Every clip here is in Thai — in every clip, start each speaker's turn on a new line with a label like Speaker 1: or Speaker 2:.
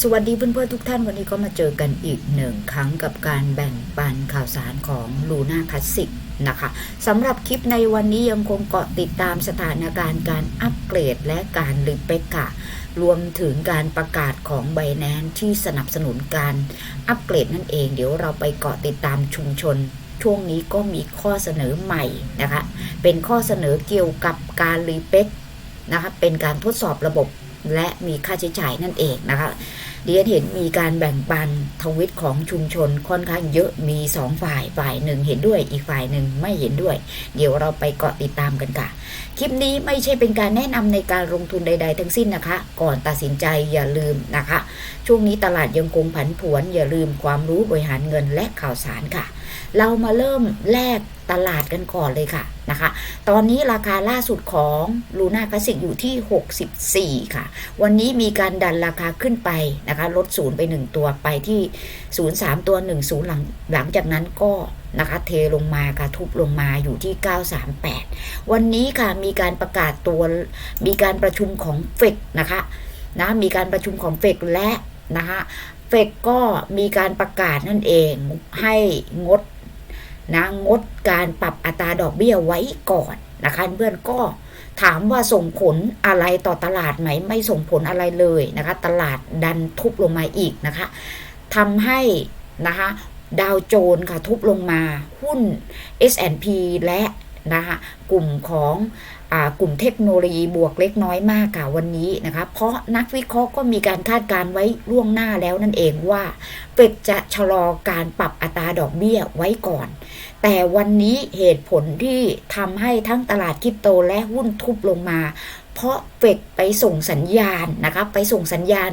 Speaker 1: สวัสดีเพื่อนๆทุกท่านวันนี้ก็มาเจอกันอีกหนึ่งครั้งกับการแบ่งปันข่าวสารของลูน่าคลาสสิกนะคะสำหรับคลิปในวันนี้ยังคงเกาะติดตามสถานการณ์การอัปเกรดและการรีเปกค่ะรวมถึงการประกาศของไบแนนที่สนับสนุนการอัปเกรดนั่นเอง เดี๋ยวเราไปเกาะติดตามชุมชน ช่วงนี้ก็มีข้อเสนอใหม่นะคะเป็นข้อเสนอเกี่ยวกับการรีเปกนะคะเป็นการทดสอบระบบ และมีค่าใช้จ่ายนั่นเองนะคะเดียนเห็นมีการแบ่งปันทวิตของชุมชนค่อนข้างเยอะมีสองฝ่ายฝ่ายหนึ่งเห็นด้วยอีกฝ่ายหนึ่งไม่เห็นด้วย เดี๋ยวเราไปเกาะติดตามกันค่ะ คลิปนี้ไม่ใช่เป็นการแนะนำในการลงทุนใด ๆ ทั้งสิ้นนะคะ ก่อนตัดสินใจอย่าลืมนะคะ ช่วงนี้ตลาดยังคงผันผวนอย่าลืมความรู้บริหารเงินและข่าวสารค่ะ เรามาเริ่มแลกตลาดกันก่อนเลยค่ะนะคะ ตอนนี้ราคาล่าสุดของลูน่าคลาสสิกอยู่ที่ 64 ค่ะ วันนี้มีการดันราคาขึ้นไปนะคะ ลดศูนย์ไป 1 ตัวไปที่ 03 ตัว 10 หลังหลังจากนั้นก็นะคะเทลงมาค่ะทุบลงมาอยู่ที่ 938 วันนี้ค่ะมีการประกาศตัวมีการประชุมของเฟกนะคะนะมีการประชุมของเฟกและนะคะเฟกก็มีการประกาศนั่นเองให้งด นะงดการปรับอัตราดอกเบี้ยไว้ก่อนนะคะเพื่อนก็ถามว่าส่งผลอะไรต่อตลาดไหม ไม่ส่งผลอะไรเลยนะคะ ตลาดดันทุบลงมาอีกนะคะทำให้นะคะดาวโจนส์ค่ะทุบลงมาหุ้น S&P และนะคะกลุ่มของ กลุ่มเทคโนโลยีบวกเล็กน้อยมากค่ะวันนี้นะคะ เพราะนักวิเคราะห์ก็มีการคาดการณ์ไว้ล่วงหน้าแล้วนั่นเองว่าเฟดจะชะลอการปรับอัตราดอกเบี้ยไว้ก่อน แต่วันนี้เหตุผลที่ทำให้ทั้งตลาดคริปโตและหุ้นทุบลงมา เพราะเฟดไปส่งสัญญาณนะคะไปส่งสัญญาณ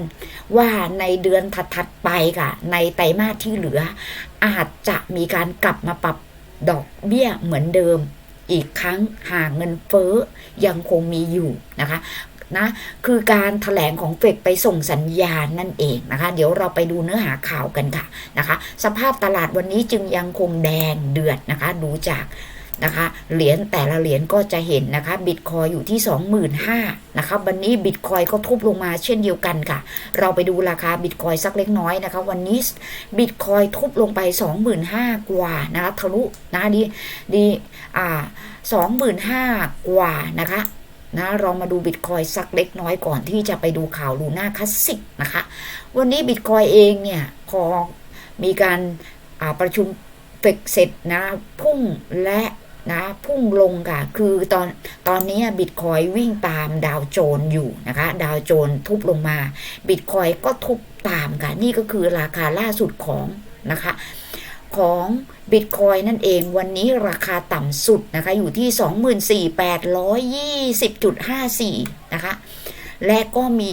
Speaker 1: ว่าในเดือนถัดๆไปค่ะ ในไตรมาสที่เหลือ อาจจะมีการกลับมาปรับดอกเบี้ยเหมือนเดิม อีกครั้งหากเงินเฟ้อยังคงมีอยู่นะคะนะคือการถแถลงของเฟดไปส่งสัญญาณนั่นเองนะคะ เดี๋ยวเราไปดูเนื้อหาข่าวกันค่ะนะคะ สภาพตลาดวันนี้จึงยังคงแดงเดือดนะคะ ดูจาก นะคะ เหรียญแต่ละเหรียญก็จะเห็นนะคะบิตคอยอยู่ที่ 25,000นะคะวันนี้บิตคอยก็ทุบลงมาเช่นเดียวกันค่ะ เราไปดูราคาบิตคอยสักเล็กน้อยนะคะ วันนี้บิตคอยทุบลงไป 25,000 กว่านะคะทะลุนะดีดีอ่า25,000 กว่านะคะนะเรามาดูบิตคอยสักเล็กน้อยก่อนที่จะไปดูข่าวลูน่าคลาสสิกนะคะ วันนี้บิตคอยเองเนี่ยพอมีการประชุมเฟกเสร็จนะพุ่งและ นะพุ่งลงค่ะ คือตอนตอนนี้บิตคอยวิ่งตามดาวโจนอยู่นะคะ ดาวโจนทุบลงมา บิตคอยก็ทุบตามค่ะ นี่ก็คือราคาล่าสุดของนะคะ ของบิตคอยนั่นเองวันนี้ราคาต่ำสุดนะคะ อยู่ที่ 24,820.54 นะคะ และก็มี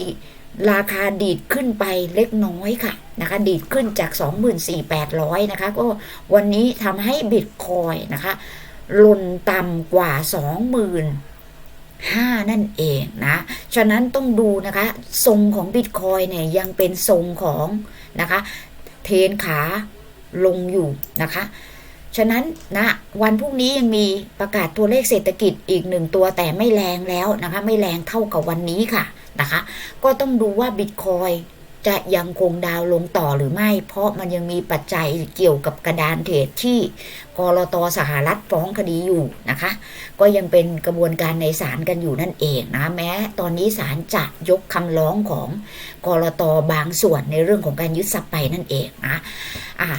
Speaker 1: ราคาดีดขึ้นไปเล็กน้อยค่ะนะคะ ดีดขึ้นจาก 24,800 นะคะ ก็วันนี้ทำให้บิตคอยนะคะ ล่นต่ำกว่า 20,000ห้านั่นเองนะ ฉะนั้นต้องดูนะคะ ทรงของบิตคอยเนี่ยยังเป็นทรงของนะคะ เทนขาลงอยู่นะคะ ฉะนั้นนะวันพรุ่งนี้ยังมีประกาศตัวเลขเศรษฐกิจอีกหนึ่งตัวแต่ไม่แรงแล้วนะคะ ไม่แรงเท่ากับวันนี้ค่ะนะคะ ก็ต้องดูว่าบิตคอย จะยังคงดาวลงต่อหรือไม่ เพราะมันยังมีปัจจัยเกี่ยวกับกระดานเทรดที่กรตสหรัฐฟ้องคดีอยู่นะคะ ก็ยังเป็นกระบวนการในศาลกันอยู่นั่นเองนะแม้ ตอนนี้ศาลจะยกคำร้องของกรตบางส่วนในเรื่องของการยึดทรัพย์ไปนั่นเองนะอ่า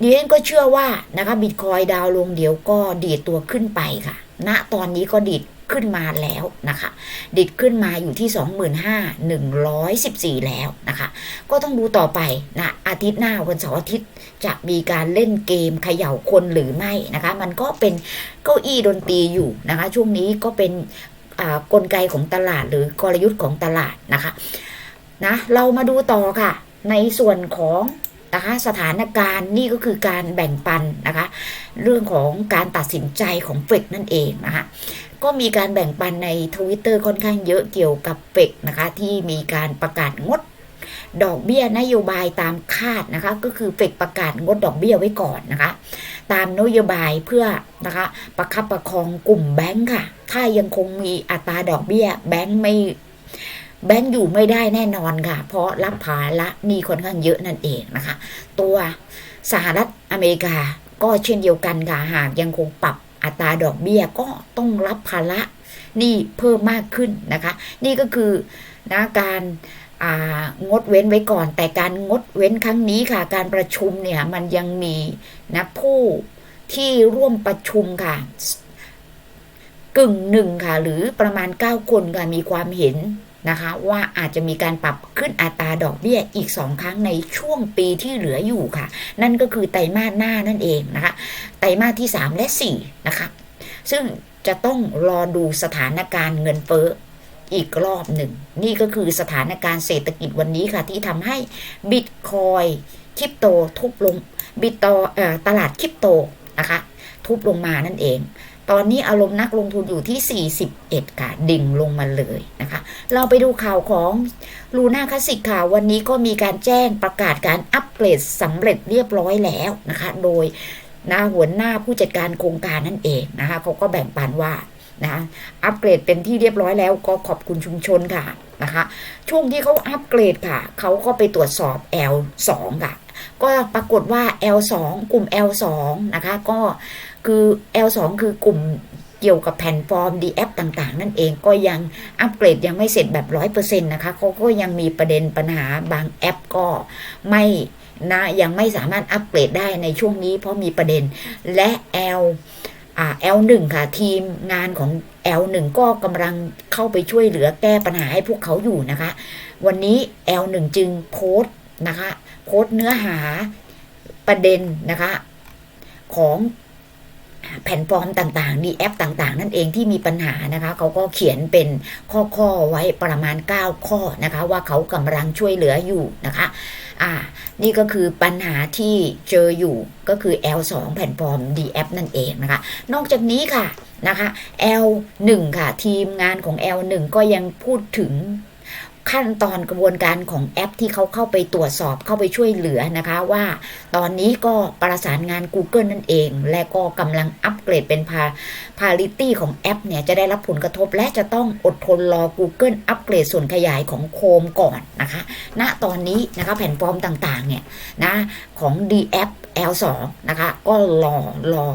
Speaker 1: ดิฉันก็เชื่อว่านะคะบิตคอยดาวลงเดี๋ยวก็ดีดตัวขึ้นไปค่ะณตอนนี้ก็ดีด ขึ้นมาแล้วนะคะ ดิดขึ้นมาอยู่ที่ 25,114 แล้วนะคะ ก็ต้องดูต่อไปนะอาทิตย์หน้าวันเสาร์อาทิตย์จะมีการเล่นเกมเขย่าคนหรือไม่นะคะ มันก็เป็นเก้าอี้ดนตรีอยู่นะคะ ช่วงนี้ก็เป็นกลไกของตลาดหรือกลยุทธ์ของตลาดนะคะนะเรามาดูต่อค่ะ ในส่วนของนะคะสถานการณ์นี่ก็คือการแบ่งปันนะคะ เรื่องของการตัดสินใจของเฟกนั่นเองนะคะ ก็มีการแบ่งปันในทวิตเตอร์ค่อนข้างเยอะเกี่ยวกับเฟกนะคะ ที่มีการประกาศงดดอกเบี้ยนโยบายตามคาดนะคะ ก็คือเฟกประกาศงดดอกเบี้ยไว้ก่อนนะคะ ตามนโยบายเพื่อนะคะประคับประคองกลุ่มแบงก์ค่ะ ถ้ายังคงมีอัตราดอกเบี้ยแบงก์ไม่แบงก์อยู่ไม่ได้แน่นอนค่ะ เพราะรับภาระหนี้ค่อนข้างเยอะนั่นเองนะคะ ตัวสหรัฐอเมริกาก็เช่นเดียวกันค่ะหากยังคงปรับ อัตราดอกเบี้ยก็ต้องรับภาระนี้เพิ่มมากขึ้นนะคะ นี่ก็คือนะการงดเว้นไว้ก่อน แต่การงดเว้นครั้งนี้ค่ะ การประชุมเนี่ยมันยังมีนะผู้ที่ร่วมประชุมค่ะกึ่งหนึ่งค่ะ หรือประมาณ 9 คนค่ะมีความเห็น นะคะ ว่าอาจจะมีการปรับขึ้นอัตราดอกเบี้ยอีก 2 ครั้งในช่วงปีที่เหลืออยู่ค่ะ นั่นก็คือไตรมาสหน้านั่นเองนะคะ ไตรมาสที่ 3 และ 4 นะคะ ซึ่งจะต้องรอดูสถานการณ์เงินเฟ้ออีกรอบหนึ่ง นี่ก็คือสถานการณ์เศรษฐกิจวันนี้ค่ะ ที่ทำให้บิตคอยคริปโตทุบลงบิตโตเอ่อตลาดคริปโตนะคะ ทุบลงมานั่นเอง ตอนนี้อารมณ์นักลงทุนอยู่ที่ 41 ค่ะ ดิ่งลงมาเลยนะคะ เราไปดูข่าวของลูน่าคลาสสิกข่าววันนี้ก็มีการแจ้งประกาศการอัปเกรดสำเร็จเรียบร้อยแล้วนะคะ โดยนะหัวหน้าผู้จัดการโครงการนั่นเองนะคะเขาก็แบ่งปันว่านะคะอัปเกรดเป็นที่เรียบร้อยแล้วก็ขอบคุณชุมชนค่ะนะคะช่วงที่เขาอัปเกรดค่ะ เขาก็ไปตรวจสอบ L2 ค่ะ ก็ปรากฏว่า L2 กลุ่ม L2 นะคะ ก็ คือ L2 คือกลุ่มเกี่ยวกับแผ่นฟอร์ม DF ต่างๆ นั่นเองก็ยังอัปเกรดยังไม่เสร็จแบบ100%นะคะเขาก็ยังมีประเด็นปัญหาบางแอปก็ไม่นะยังไม่สามารถอัปเกรดได้ในช่วงนี้เพราะมีประเด็นและ L อ่า L1 ค่ะ ทีมงานของ L1 ก็กำลังเข้าไปช่วยเหลือแก้ปัญหาให้พวกเขาอยู่นะคะ วันนี้ L1 จึงโพสต์นะคะ โพสต์เนื้อหาประเด็นนะคะ ของ แผ่นฟอร์มต่างๆ ดีแอปต่างๆ นั่นเองที่มีปัญหานะคะเขาก็เขียนเป็นข้อๆไว้ประมาณ 9 ข้อนะคะ ว่าเขากำลังช่วยเหลืออยู่นะคะอ่านี่ก็คือปัญหาที่เจออยู่ก็คือ L2 แผ่นฟอร์ม DF นั่นเองนะคะ นอกจากนี้ค่ะนะคะ L1 ค่ะ ทีมงานของ L1 ก็ยังพูดถึง ขั้นตอนกระบวนการของแอปที่เขาเข้าไปตรวจสอบเข้าไปช่วยเหลือนะคะว่า ตอนนี้ก็ประสานงาน Google นั่นเอง และก็กำลังอัปเกรดเป็นพา Parity ของแอปเนี่ยจะได้รับผลกระทบและจะต้องอดทนรอ Google อัปเกรดส่วนขยายของโคมก่อนนะคะณตอนนี้นะคะแผ่นฟอร์มต่างๆเนี่ยนะของ DF L2 นะคะก็รอรอ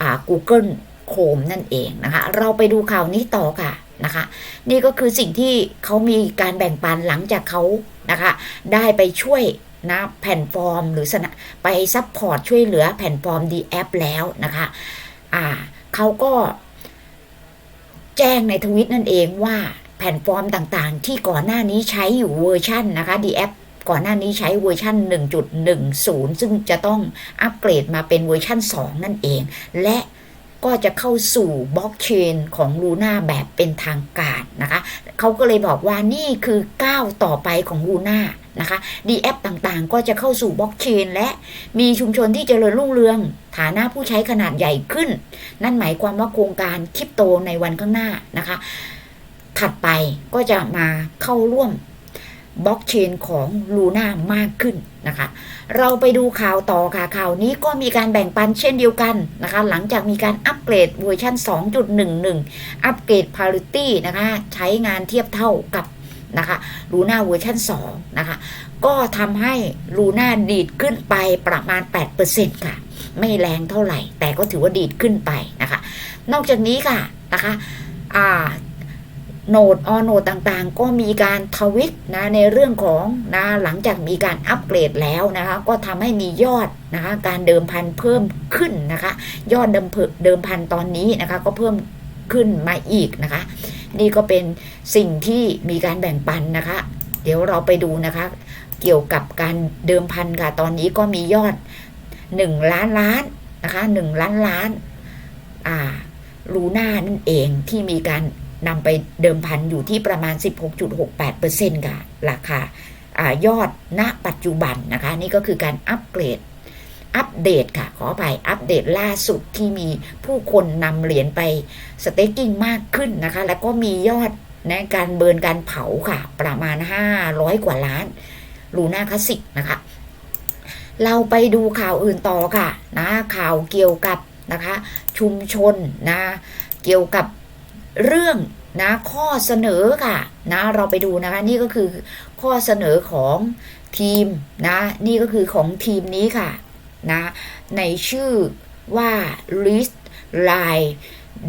Speaker 1: อ่า Google Chrome นั่นเองนะคะ เราไปดูข่าวนี้ต่อค่ะ นะคะ นี่ก็คือสิ่งที่เขามีการแบ่งปันหลังจากเขานะคะ ได้ไปช่วยนะแผ่นฟอร์มหรือสนะไปซัพพอร์ตช่วยเหลือแผ่นฟอร์ม D App แล้วนะคะอ่าเขาก็ แจ้งในทวิตนั่นเองว่าแผ่นฟอร์มต่างๆ ที่ก่อนหน้านี้ใช้อยู่เวอร์ชันนะคะ D App ก่อนหน้านี้ใช้เวอร์ชัน1.10 ซึ่งจะต้องอัปเกรดมาเป็นเวอร์ชัน2 นั่นเอง และ ก็จะเข้าสู่บล็อกเชนของลูน่าแบบเป็นทางการนะคะเขาก็เลยบอกว่านี่คือก้าวต่อไปของลูน่านะคะดีแอปต่างๆ ก็จะเข้าสู่บล็อกเชนและมีชุมชนที่เจริญรุ่งเรือง ฐานะผู้ใช้ขนาดใหญ่ขึ้น นั่นหมายความว่าโครงการคริปโตในวันข้างหน้านะคะ ถัดไปก็จะมาเข้าร่วม บล็อกเชนของลูน่ามากขึ้นนะคะ เราไปดูข่าวต่อค่ะข่าวนี้ก็มีการแบ่งปันเช่นเดียวกันนะคะ หลังจากมีการอัปเกรดเวอร์ชัน2.11 อัปเกรด Parity นะคะ ใช้งานเทียบเท่ากับนะคะลูน่าเวอร์ชัน2นะคะ ก็ทำให้ลูน่าดีดขึ้นไปประมาณ 8%ค่ะ ไม่แรงเท่าไหร่ แต่ก็ถือว่าดีดขึ้นไปนะคะ นอกจากนี้ค่ะนะคะ อ่าโนดออโนดต่างๆ ก็มีการทวิตนะในเรื่องของนะหลังจากมีการอัปเกรดแล้วนะคะก็ทำให้มียอดนะคะการเดิมพันเพิ่มขึ้นนะคะ ยอดเดิมเพเดิมพันตอนนี้นะคะก็เพิ่มขึ้นมาอีกนะคะ นี่ก็เป็นสิ่งที่มีการแบ่งปันนะคะ เดี๋ยวเราไปดูนะคะ เกี่ยวกับการเดิมพันค่ะตอนนี้ก็มียอด 1 ล้านล้านนะคะ1ล้านล้านอ่าลูน่านั่นเองที่มีการ นำไปเดิมพันอยู่ที่ประมาณ 16.68%ค่ะราคาอยอดณปัจจุบันนะคะ นี่ก็คือการอัปเกรดอัปเดตค่ะขอไปอัปเดตล่าสุดที่มีผู้คนนำเหรียญไปสเต็กกิ้งมากขึ้นนะคะ แล้วก็มียอดในการเบิร์นการเผาค่ะ ประมาณ 500 กว่าล้านลูน่าคลาสสิกนะคะ เราไปดูข่าวอื่นต่อค่ะนะข่าวเกี่ยวกับนะคะ ชุมชนนะเกี่ยวกับ เรื่องนะข้อเสนอค่ะนะเราไปดูนะคะนี่ก็คือข้อเสนอของทีมนะนี่ก็คือของทีมนี้ค่ะนะในชื่อว่า list line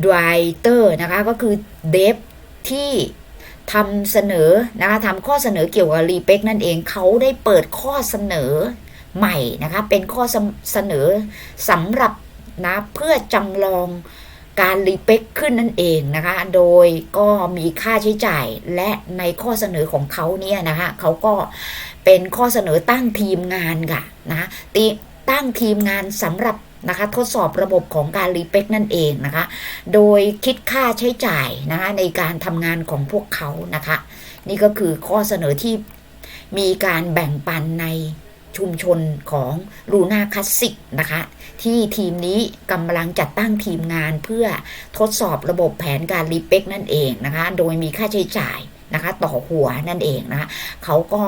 Speaker 1: writer นะคะก็คือเดฟที่ทำเสนอนะคะทำข้อเสนอเกี่ยวกับรีเป็กนั่นเองเขาได้เปิดข้อเสนอใหม่นะคะเป็นข้อเสนอสำหรับนะเพื่อจำลอง การรีเป็กขึ้นนั่นเองนะคะ โดยก็มีค่าใช้จ่ายและในข้อเสนอของเขาเนี่ยนะคะเขาก็เป็นข้อเสนอตั้งทีมงานค่ะนะตีตั้งทีมงานสำหรับนะคะทดสอบระบบของการรีเป็กนั่นเองนะคะ โดยคิดค่าใช้จ่ายนะคะในการทำงานของพวกเขานะคะ นี่ก็คือข้อเสนอที่มีการแบ่งปันใน ชุมชนของลูน่าคลาสสิกนะคะ ที่ทีมนี้กำลังจัดตั้งทีมงานเพื่อทดสอบระบบแผนการรีเป็กนั่นเองนะคะ โดยมีค่าใช้จ่ายนะคะต่อหัวนั่นเองนะคะเขาก็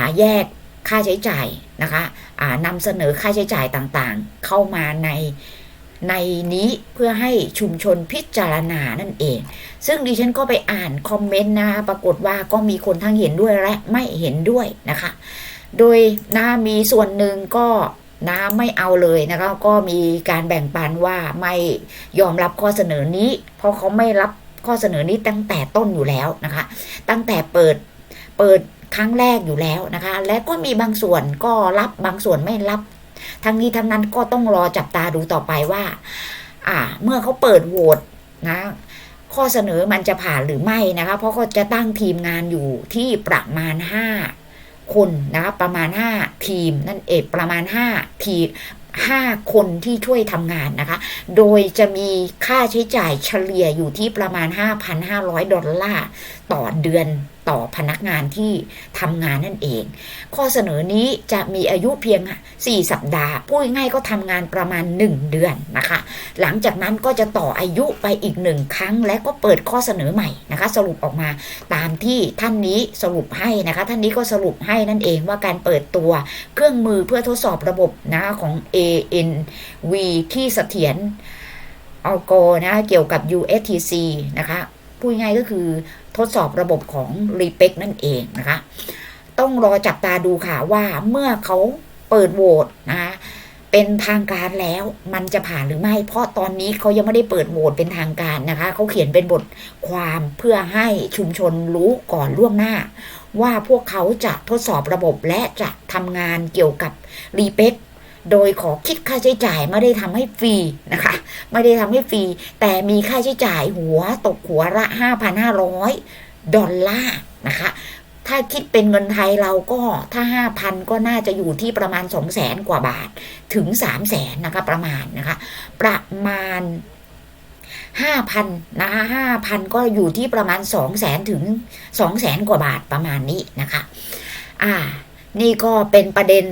Speaker 1: าแยกค่าใช้จ่ายนะคะานำเสนอค่าใช้จ่ายต่างๆ เข้ามาในในนี้เพื่อให้ชุมชนพิจารณานั่นเอง ซึ่งดิฉันก็ไปอ่านคอมเมนต์นะคะปรากฏว่าก็มีคนทั้งเห็นด้วยและไม่เห็นด้วยนะคะ โดยนะมีส่วนหนึ่งก็นะไม่เอาเลยนะคะก็มีการแบ่งปันว่าไม่ยอมรับข้อเสนอนี้ เพราะเขาไม่รับข้อเสนอนี้ตั้งแต่ต้นอยู่แล้วนะคะ ตั้งแต่เปิดเปิดครั้งแรกอยู่แล้วนะคะ และก็มีบางส่วนก็รับบางส่วนไม่รับ ทั้งนี้ทั้งนั้นก็ต้องรอจับตาดูต่อไปว่า อ่า เมื่อเขาเปิดโหวตนะ ข้อเสนอมันจะผ่านหรือไม่นะคะ เพราะเขาจะตั้งทีมงานอยู่ที่ประมาณ5 คนนะคะประมาณ 5 ทีมนั่นเองประมาณ 5 ทีม5คนที่ช่วยทำงานนะคะ โดยจะมีค่าใช้จ่ายเฉลี่ยอยู่ที่ประมาณ 5,500 ดอลลาร์ต่อเดือนต่อพนักงานที่ทำงานนั่นเอง ข้อเสนอนี้จะมีอายุเพียง 4 สัปดาห์ พูดง่ายก็ทำงานประมาณ 1 เดือนนะคะ หลังจากนั้นก็จะต่ออายุไปอีกหนึ่งครั้งและก็เปิดข้อเสนอใหม่นะคะ สรุปออกมา ตามที่ท่านนี้สรุปให้นะคะ ท่านนี้ก็สรุปให้นั่นเองว่าการเปิดตัวเครื่องมือเพื่อทดสอบระบบนะของ ANV ที่เสถียรออกนะเกี่ยวกับ USTC นะคะพูดง่ายก็คือทดสอบระบบของ r e p e c นั่นเองนะคะ ต้องรอจับตาดูค่ะว่าเมื่อเขาเปิดโหวตนะคะ เป็นทางการแล้วมันจะผ่านหรือไม่ เพราะตอนนี้เขายังไม่ได้เปิดโหวตเป็นทางการนะคะ เขาเขียนเป็นบทความเพื่อให้ชุมชนรู้ก่อนล่วงหน้า ว่าพวกเขาจะทดสอบระบบและจะทำงานเกี่ยวกับรีเ e c โดยขอคิดค่าใช้จ่ายไม่ได้ทำให้ฟรีนะคะ ไม่ได้ทำให้ฟรี แต่มีค่าใช้จ่ายหัวตกหัวละ 5,500 ดอลลาร์นะคะ ถ้าคิดเป็นเงินไทยเราก็ถ้าห้าพันก็น่าจะอยู่ที่ประมาณสองแสนกว่าบาทถึงสามแสนนะคะประมาณนะคะ ประมาณห้าพันนะคะห้าพันก็อยู่ที่ประมาณสองแสนถึงสองแสนกว่าบาทประมาณนี้นะคะ อ่า นี่ก็เป็นประเด็น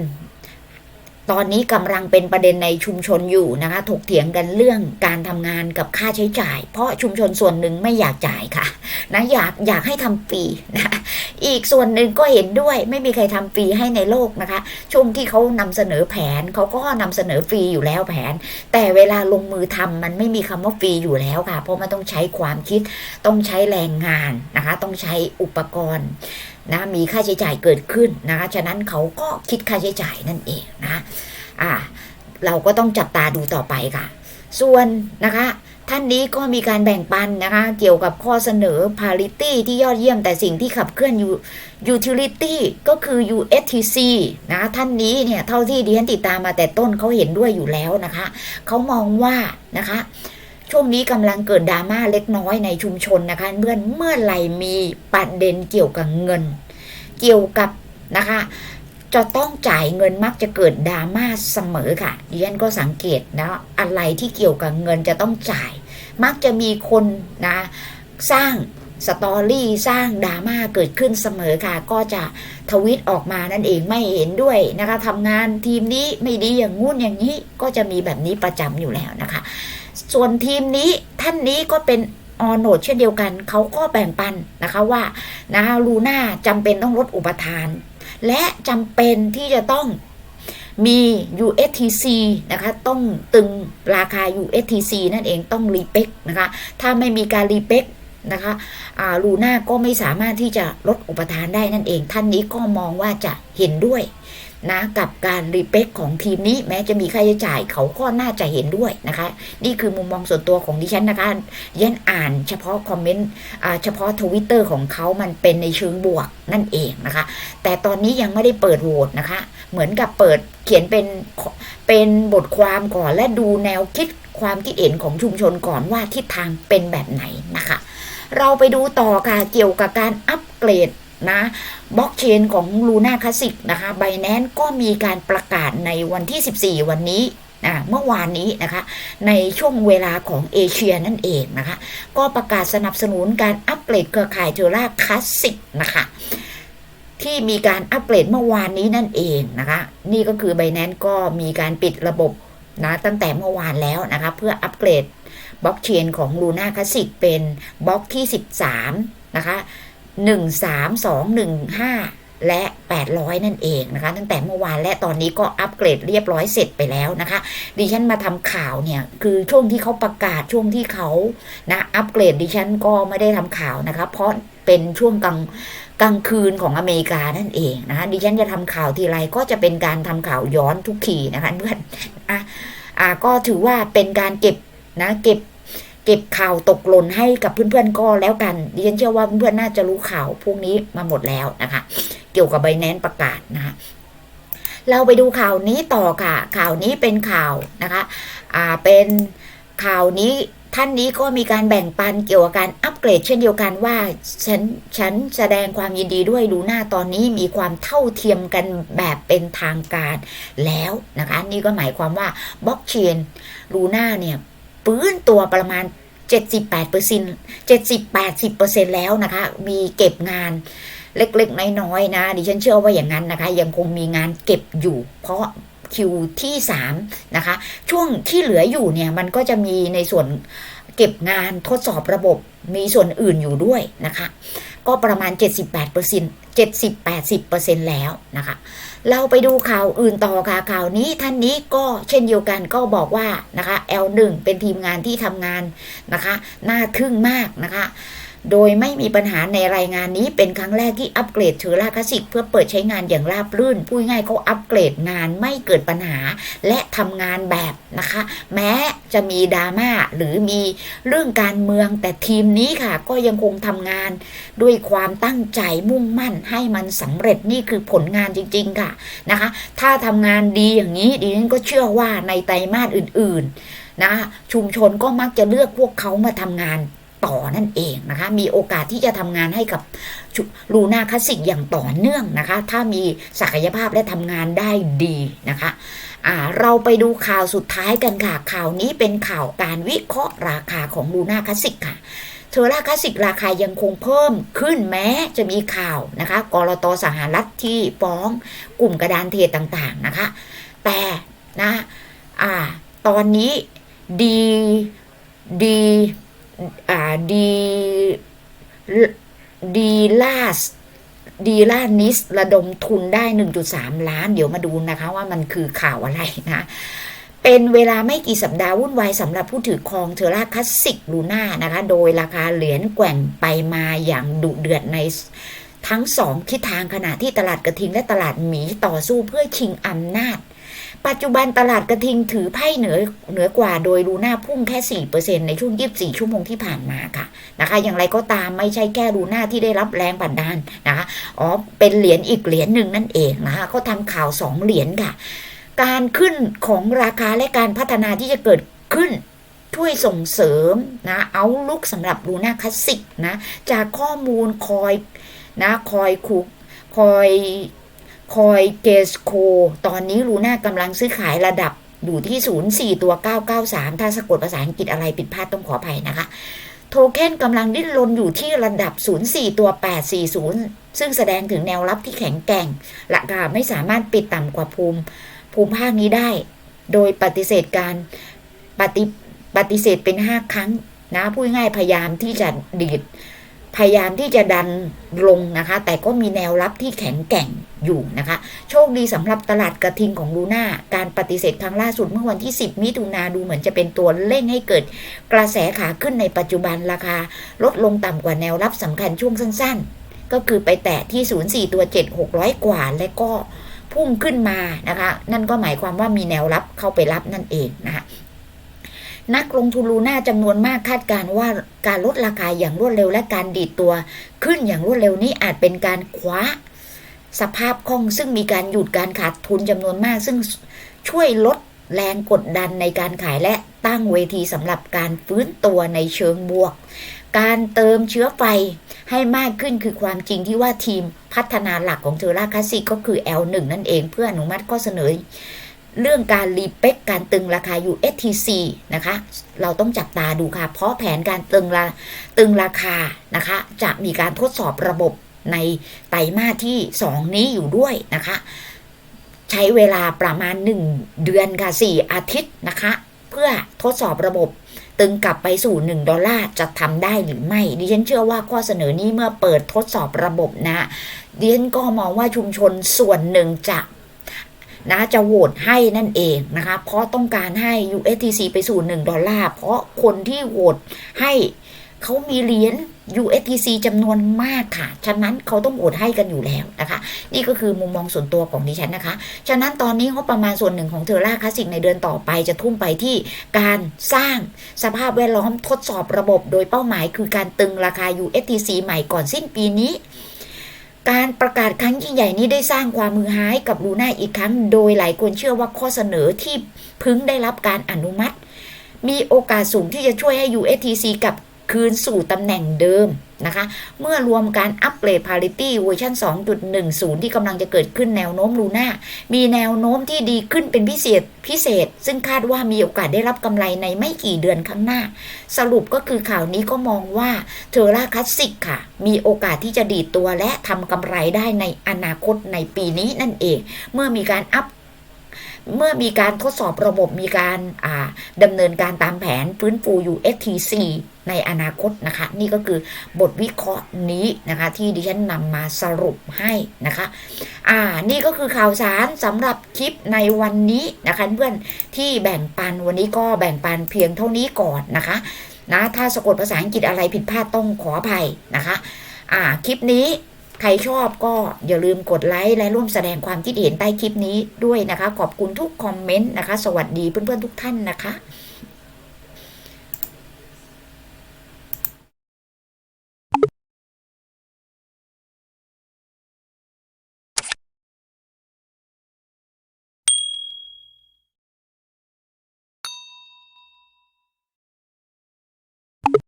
Speaker 1: ตอนนี้กำลังเป็นประเด็นในชุมชนอยู่นะคะถกเถียงกันเรื่องการทำงานกับค่าใช้จ่าย เพราะชุมชนส่วนหนึ่งไม่อยากจ่ายค่ะนะอยากอยากให้ทำฟรีนะอีกส่วนหนึ่งก็เห็นด้วยไม่มีใครทำฟรีให้ในโลกนะคะ ช่วงที่เขานำเสนอแผนเขาก็นำเสนอฟรีอยู่แล้วแผน แต่เวลาลงมือทำมันไม่มีคำว่าฟรีอยู่แล้วค่ะ เพราะมันต้องใช้ความคิดต้องใช้แรงงานนะคะ ต้องใช้อุปกรณ์ นะมีค่าใช้จ่ายเกิดขึ้นนะคะฉะนั้นเขาก็คิดค่าใช้จ่ายนั่นเองนะอ่าเราก็ต้องจับตาดูต่อไปค่ะ ส่วนนะคะท่านนี้ก็มีการแบ่งปันนะคะ เกี่ยวกับข้อเสนอ parity ที่ยอดเยี่ยมแต่สิ่งที่ขับเคลื่อนอยู่ utility ก็คือ USTC นะท่านนี้เนี่ย เท่าที่ดิฉันติดตามมาแต่ต้นเขาเห็นด้วยอยู่แล้วนะคะ เขามองว่านะคะ ช่วงนี้กำลังเกิดดราม่าเล็กน้อยในชุมชนนะคะเมื่อเมื่อไหร่มีประเด็นเกี่ยวกับเงิน เกี่ยวกับนะคะ จะต้องจ่ายเงินมักจะเกิดดราม่าเสมอค่ะดิฉันก็สังเกตนะอะไรที่เกี่ยวกับเงินจะต้องจ่าย มักจะมีคนนะสร้างสตอรี่สร้างดราม่าเกิดขึ้นเสมอค่ะ ก็จะทวิตออกมานั่นเองไม่เห็นด้วยนะคะทำงานทีมนี้ไม่ดีอย่างงู้นอย่างนี้ก็จะมีแบบนี้ประจำอยู่แล้วนะคะ ส่วนทีมนี้ท่านนี้ก็เป็นออโนดเช่นเดียวกัน เขาก็แบ่งปันนะคะว่านะลูน่าจำเป็นต้องลดอุปทาน และจำเป็นที่จะต้องมี USTC นะคะ ต้องตึงราคา USTC นั่นเองต้องรีเปกนะคะ ถ้าไม่มีการรีเปกนะคะอาลูน่าก็ไม่สามารถที่จะลดอุปทานได้นั่นเอง ท่านนี้ก็มองว่าจะเห็นด้วย นะกับการรีเปคของทีมนี้แม้จะมีค่าใช้จ่ายเขาก็น่าจะเห็นด้วยนะคะ นี่คือมุมมองส่วนตัวของดิฉันนะคะดิฉันอ่านเฉพาะคอมเมนต์เฉพาะทวิตเตอร์ของเขามันเป็นในเชิงบวกนั่นเองนะคะ แต่ตอนนี้ยังไม่ได้เปิดโหวตนะคะ เหมือนกับเปิดเขียนเป็นเป็นบทความก่อนและดูแนวคิดความคิดเห็นของชุมชนก่อนว่าทิศทางเป็นแบบไหนนะคะ เราไปดูต่อค่ะเกี่ยวกับการอัปเกรด นะบล็อกเชนของลูน่าคลาสิกนะคะไบแนนก็มีการประกาศในวันที่ 14 วันนี้นะเมื่อวานนี้นะคะในช่วงเวลาของเอเชียนั่นเองนะคะก็ประกาศสนับสนุนการอัปเกรดเครือข่ายเทอร่าคลาสสิกนะคะที่มีการอัปเกรดเมื่อวานนี้นั่นเองนะคะนี่ก็คือ b บ n a n c e ก็มีการปิดระบบนะตั้งแต่เมื่อวานแล้วนะคะเพื่ออัปเกรดบล็อกเชนของ Luna Classic เป็นบล็อกที่ 13 นะคะ 13215 และ 800 นั่นเองนะคะ ตั้งแต่เมื่อวานและตอนนี้ก็อัปเกรดเรียบร้อยเสร็จไปแล้วนะคะ ดิฉันมาทำข่าวเนี่ย คือช่วงที่เขาประกาศช่วงที่เขานะอัปเกรดดิฉันก็ไม่ได้ทำข่าวนะคะ เพราะเป็นช่วงกลางกลางคืนของอเมริกานั่นเองนะคะดิฉันจะทำข่าวทีไรก็จะเป็นการทำข่าวย้อนทุกทีนะคะเพื่อนอะอะก็ถือว่าเป็นการเก็บนะเก็บ เก็บข่าวตกหล่นให้กับเพื่อนๆก็แล้วกันดิฉันเชื่อว่าเพื่อนๆน่าจะรู้ข่าวพวกนี้มาหมดแล้วนะคะ เกี่ยวกับใบแนนประกาศนะคะเราไปดูข่าวนี้ต่อค่ะ ข่าวนี้เป็นข่าวนะคะอ่าเป็นข่าวนี้ท่านนี้ก็มีการแบ่งปันเกี่ยวกับการอัปเกรดเช่นเดียวกันว่าฉันฉันแสดงความยินดีด้วยดูหน้าตอนนี้มีความเท่าเทียมกันแบบเป็นทางการแล้วนะคะ นี่ก็หมายความว่าบล็อกเชนลูน่าเนี่ย ปื้นตัวประมาณ 78เปอร์เซ็นต์70 80เปอร์เซ็นแล้วนะคะ มีเก็บงานเล็กๆ น้อยๆนะ ดิฉันเชื่อว่าอย่างนั้นนะคะ ยังคงมีงานเก็บอยู่ เพราะคิวที่3นะคะ ช่วงที่เหลืออยู่เนี่ย มันก็จะมีในส่วนเก็บงานทดสอบระบบมีส่วนอื่นอยู่ด้วยนะคะ ก็ประมาณ 78เปอร์เซ็นต์70 80เปอร์เซ็นต์แล้วนะคะ เราไปดูข่าวอื่นต่อค่ะข่าวนี้ท่านนี้ก็เช่นเดียวกันก็บอกว่านะคะ L1 เป็นทีมงานที่ทำงานนะคะ น่าทึ่งมากนะคะ โดยไม่มีปัญหาในรายงานนี้เป็นครั้งแรกที่อัปเกรดเทอร่าคลาสิกเพื่อเปิดใช้งานอย่างราบรื่นพูดง่ายเขาอัปเกรดงานไม่เกิดปัญหา และทำงานแบบนะคะ แม้จะมีดราม่าหรือมีเรื่องการเมืองแต่ทีมนี้ค่ะ ก็ยังคงทำงานด้วยความตั้งใจมุ่งมั่นให้มันสำเร็จนี่คือผลงานจริง ๆ ค่ะนะคะ ถ้าทำงานดีอย่างนี้ดิฉันก็เชื่อว่าในไตรมาสอื่น ๆนะชุมชนก็มักจะเลือกพวกเขามาทำงาน ต่อนั่นเองนะคะ มีโอกาสที่จะทำงานให้กับลูน่าคลาสสิกอย่างต่อเนื่องนะคะ ถ้ามีศักยภาพและทำงานได้ดีนะคะเราไปดูข่าวสุดท้ายกันค่ะ ข่าวนี้เป็นข่าวการวิเคราะห์ราคาของลูน่าคลาสสิกค่ะเทอร่าคลาสสิกราคายังคงเพิ่มขึ้นแม้จะมีข่าวนะคะกรตสหรัฐที่ฟ้องกลุ่มกระดานเทรดต่างๆนะคะ แต่นะอ่าตอนนี้ดีดี ดีดีลาสดีลานิสระดมทุนได้ 1.3 ล้าน เดี๋ยวมาดูนะคะว่ามันคือข่าวอะไรนะ เป็นเวลาไม่กี่สัปดาห์วุ่นวายสำหรับผู้ถือครองเทอร่าคลาสสิกลูน่านะคะ โดยราคาเหรียญแกว่งไปมาอย่างดุเดือดในทั้งสองทิศทางขณะที่ตลาดกระทิงและตลาดหมีต่อสู้เพื่อชิงอำนาจ ปัจจุบันตลาดกระทิงถือไพ่เหนือเหนือกว่าโดยลูน่าพุ่งแค่ 4%ในช่วง 24 ชั่วโมงที่ผ่านมาค่ะนะคะ อย่างไรก็ตามไม่ใช่แค่ลูน่าที่ได้รับแรงบันดาลนะคะ อ๋อ เป็นเหรียญอีกเหรียญหนึ่งนั่นเองนะคะเขาทำข่าว 2 เหรียญค่ะ การขึ้นของราคาและการพัฒนาที่จะเกิดขึ้นช่วยส่งเสริมนะเอาลุกสำหรับลูน่าคลาสสิกนะ จากข้อมูลคอยนะคอยคุกคอย คอยเกสโค ตอนนี้ลูน่ากำลังซื้อขายระดับอยู่ที่ 04 ตัว 993 ถ้าสะกดภาษาอังกฤษอะไรผิดพลาดต้องขออภัยนะคะ โทเค็นกำลังดิ้นรนอยู่ที่ระดับ 04 ตัว 840 ซึ่งแสดงถึงแนวรับที่แข็งแกร่งราคาไม่สามารถปิดต่ำกว่าภูมิ ภูมิภาคนี้ได้ โดยปฏิเสธการปฏิปฏิเสธเป็น 5 ครั้งนะพูดง่ายพยายามที่จะดีด พยายามที่จะดันลงนะคะ แต่ก็มีแนวรับที่แข็งแกร่งอยู่นะคะ โชคดีสำหรับตลาดกระทิงของลูน่า การปฏิเสธครั้งล่าสุดเมื่อวันที่ 10 มิถุนาดูเหมือนจะเป็นตัวเร่งให้เกิดกระแสขาขึ้นในปัจจุบันราคา ลดลงต่ำกว่าแนวรับสำคัญช่วงสั้นๆ ก็คือไปแตะที่ 04 ตัว 7 600 กว่า และก็พุ่งขึ้นมานะคะ นั่นก็หมายความว่ามีแนวรับเข้าไปรับนั่นเองนะคะ นักลงทุนลูน่าจำนวนมากคาดการว่าการลดราคาอย่างรวดเร็วและการดีดตัว ขึ้นอย่างรวดเร็วนี้อาจเป็นการคว้า สภาพคล่องซึ่งมีการหยุดการขาดทุนจำนวนมาก ซึ่งช่วยลดแรงกดดันในการขายและตั้งเวทีสำหรับการฟื้นตัวในเชิงบวก การเติมเชื้อไฟให้มากขึ้นคือความจริงที่ว่าทีมพัฒนาหลักของเทอร่าคลาสสิกก็คือ L1 นั่นเองเพื่ออนุมัติข้อเสนอ เรื่องการรีเป็กการตึงราคา USTC นะคะ เราต้องจับตาดูค่ะ เพราะแผนการตึงราตึงราคานะคะ จะมีการทดสอบระบบในไตรมาสที่ 2 นี้อยู่ด้วยนะคะ ใช้เวลาประมาณ 1 เดือนค่ะ 4 อาทิตย์นะคะ เพื่อทดสอบระบบตึงกลับไปสู่ 1 ดอลลาร์จะทำได้หรือไม่ ดิฉันเชื่อว่าข้อเสนอนี้เมื่อเปิดทดสอบระบบนะดิฉันก็มองว่าชุมชนส่วนหนึ่งจะ นะจะโหวตให้นั่นเองนะคะเพราะต้องการให้ USDC ไปสู่ 1 ดอลลาร์ เพราะคนที่โหวตให้เขามีเหรียญ USDC จำนวนมากค่ะ ฉะนั้นเขาต้องโหวตให้กันอยู่แล้วนะคะ นี่ก็คือมุมมองส่วนตัวของดิฉันนะคะ ฉะนั้นตอนนี้งบประมาณส่วนหนึ่งของเทอร่าคลาสสิกในเดือนต่อไปจะทุ่มไปที่การสร้างสภาพแวดล้อมทดสอบระบบ โดยเป้าหมายคือการตึงราคา USDC ใหม่ก่อนสิ้นปีนี้ การประกาศครั้งยิ่งใหญ่นี้ได้สร้างความมือหายกับลูน่าอีกครั้ง โดยหลายคนเชื่อว่าข้อเสนอที่พึงได้รับการอนุมัติ มีโอกาสสูงที่จะช่วยให้ USTC กลับ คืนสู่ตำแหน่งเดิมนะคะ เมื่อรวมการอัปเกรด parity เวอร์ชัน2.10 ที่กำลังจะเกิดขึ้นแนวโน้มลูน่า มีแนวโน้มที่ดีขึ้นเป็นพิเศษพิเศษ ซึ่งคาดว่ามีโอกาสได้รับกำไรในไม่กี่เดือนข้างหน้า สรุปก็คือข่าวนี้ก็มองว่าเทอร่าคลาสสิกค่ะ มีโอกาสที่จะดีดตัวและทำกำไรได้ในอนาคตในปีนี้นั่นเอง เมื่อมีการอัพเมื่อมีการทดสอบระบบมีการดำเนินการตามแผนฟื้นฟู USTC ในอนาคตนะคะ นี่ก็คือบทวิเคราะห์นี้นะคะ ที่ดิฉันนำมาสรุปให้นะคะ อ่านี่ก็คือข่าวสารสำหรับคลิปในวันนี้นะคะเพื่อนที่แบ่งปันวันนี้ก็แบ่งปันเพียงเท่านี้ก่อนนะคะนะถ้าสะกดภาษาอังกฤษอะไรผิดพลาดต้องขออภัยนะคะ อ่าคลิปนี้ใครชอบก็อย่าลืมกดไลค์และร่วมแสดงความคิดเห็นใต้คลิปนี้ด้วยนะคะ ขอบคุณทุกคอมเมนต์นะคะ สวัสดีเพื่อนๆทุกท่านนะคะ